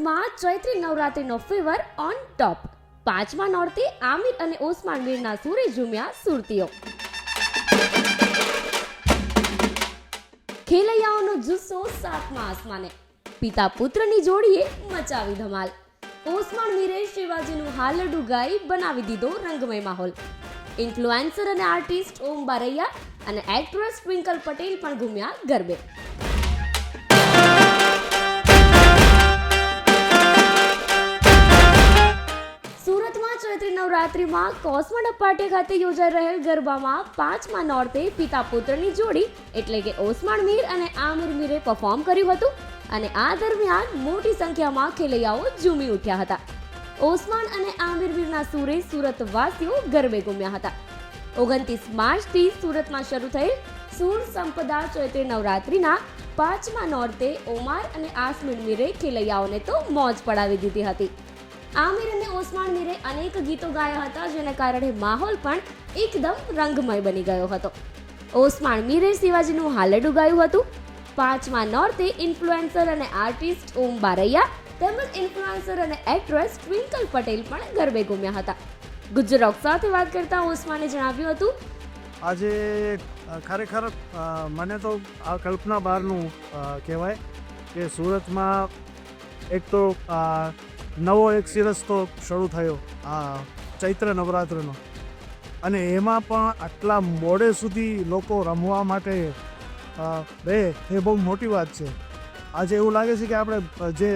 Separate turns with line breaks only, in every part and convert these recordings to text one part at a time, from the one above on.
સુરતમાં ચૈત્રી નવરાત્રીનો fever on top પાંચમા નોરતે આમિર અને ઓસમાન મીરના સુરે ઝૂમ્યા સુરતીઓ. ખેલૈયાઓનો જુસ્સો સાતમા આસમાને. પિતા પુત્રની જોડીએ મચાવી ધમાલ. ઓસમાન મીરે શિવાજીનું હાલડું ગાઈ બનાવી દીધો રંગમય માહોલ. ઇન્ફ્લુએન્સર અને આર્ટિસ્ટ ઓમ બારૈયા અને એક્ટ્રેસ ટ્વિંકલ પટેલ પણ ઘૂમ્યા ગરબે. સુરતમાં નવરાત્રીમાં કોસ્મોડ અપાર્ટી ખાતે યોજાઈ રહેલ ગરબામાં પાંચમા નોરતે પિતા પુત્રની જોડી એટલે કે ઓસમાણ મીર અને આમિર મીરે પરફોર્મ કર્યું હતું અને આ દરમિયાન મોટી સંખ્યામાં ખેલૈયાઓ ઝૂમી ઉઠ્યા હતા. ઓસમાન અને આમિર મીરના સુરે સુરતવાસીઓ ગરબે ગુમ્યા હતા. ઓગણત્રીસ માર્ચથી સુરતમાં શરૂ થયેલ સુર સંપદા ચૈત્રી નવરાત્રિના પાંચમા નોરતે ઓમાર અને આસમીર મીરે ખેલૈયાઓને તો મોજ પડાવી દીધી હતી. આમિર અને ઓસમાન મીરે અનેક ગીતો ગાયા હતા, જેના કારણે માહોલ પણ એકદમ રંગમય બની ગયો હતો. ઓસમાન મીરે શિવાજીનું હાલડું ગાયું હતું. પાંચમા નોર્તે ઇન્ફ્લુએન્સર અને આર્ટિસ્ટ ઓમ બારૈયા તેમજ ઇન્ફ્લુએન્સર અને એક્ટ્રેસ ટ્વિંકલ પટેલ પણ ગરબે ઘૂમ્યા હતા. ગુજરાત સાથે વાત કરતા ઓસમાને જણાવ્યું હતું,
આજે ખરેખર મને તો આ કલ્પના બહારનું કહેવાય કે સુરતમાં એક તો નવો એક સિરસ તો શરૂ થયો, આ ચૈત્ર નવરાત્રનો. અને એમાં પણ આટલા મોડે સુધી લોકો રમવા માટે રહે, એ બહુ મોટી વાત છે. આજે એવું લાગે છે કે આપણે જે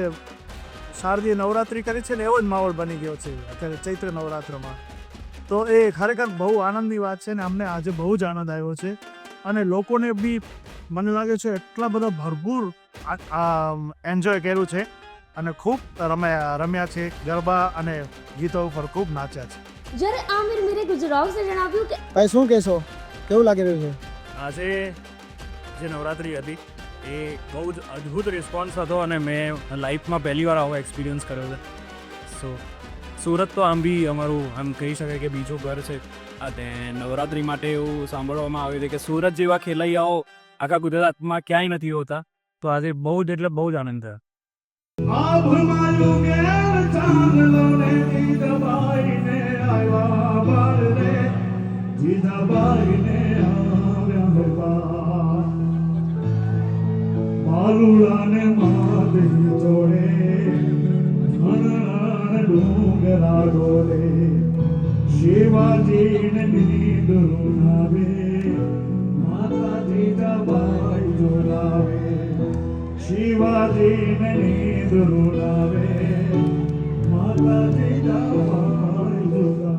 શારદીય નવરાત્રિ કરી છે ને એવો જ માહોલ બની ગયો છે અત્યારે ચૈત્ર નવરાત્રમાં. તો એ ખરેખર બહુ આનંદની વાત છે ને અમને આજે બહુ જ આનંદ આવ્યો છે. અને લોકોને બી મને લાગે છે એટલા બધા ભરપૂર એન્જોય કર્યું છે. અને ખૂબ રમ્યા રમ્યા છે ગરબા અને ગીતો ઉપર ખૂબ નાચ્યા છે.
જ્યારે આમિર મીરે ગુજરાત જણાવ્યું કે
ભાઈ શું કહેશો? કેવું લાગી રહ્યું છે?
આજે જે નવરાત્રી હતી એ બહુ જ અદ્ભુત રિસ્પોન્સ હતો અને મેં લાઈફમાં પહેલી વાર આવો એક્સપિરિયન્સ કર્યો છે. સો સુરત તો આમ બી અમારું આમ કહી શકાય કે બીજું ઘર છે. અને નવરાત્રિ માટે એવું સાંભળવામાં આવ્યું છે કે સુરત જેવા ખેલૈયાઓ આખા ગુજરાતમાં ક્યાંય નથી હોતા. તો આજે બહુ જ એટલે બહુ જ આનંદ થયો.
মারুড়ানে মাদে চড়ে ডুঙ্গরা ডোলে শিবাজিন নিদুরুনাবে মাতাজিটা বাই জোলাবে। ಶಿವಾಜಿ ನೆನೆದುರು ನಾವೇ. ಮಾತಾಜಿದ ಮಾಡಿದುರ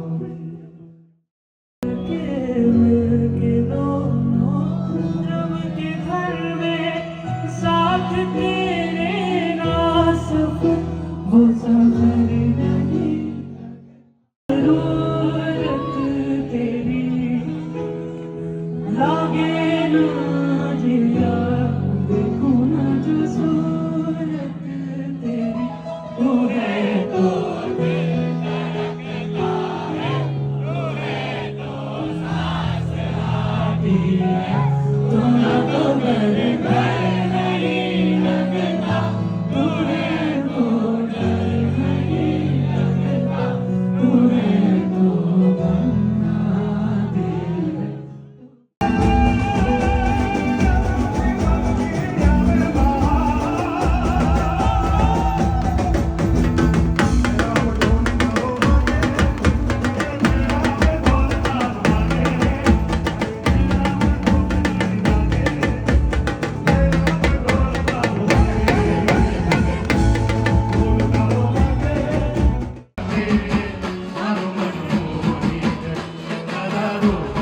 하루